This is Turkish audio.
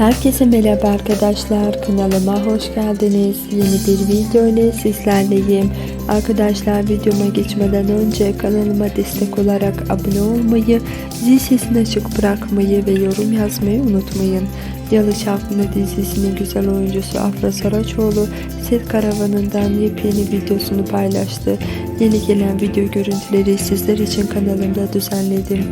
Herkese merhaba arkadaşlar kanalıma hoş geldiniz. Yeni bir video ile sizlerleyim. Arkadaşlar videoma geçmeden önce kanalıma destek olarak abone olmayı, zil sesini açık bırakmayı ve yorum yazmayı unutmayın. Yalı Çapkını dizisinin güzel oyuncusu Afra Saraçoğlu set karavanından yepyeni videosunu paylaştı. Yeni gelen video görüntüleri sizler için kanalımda düzenledim.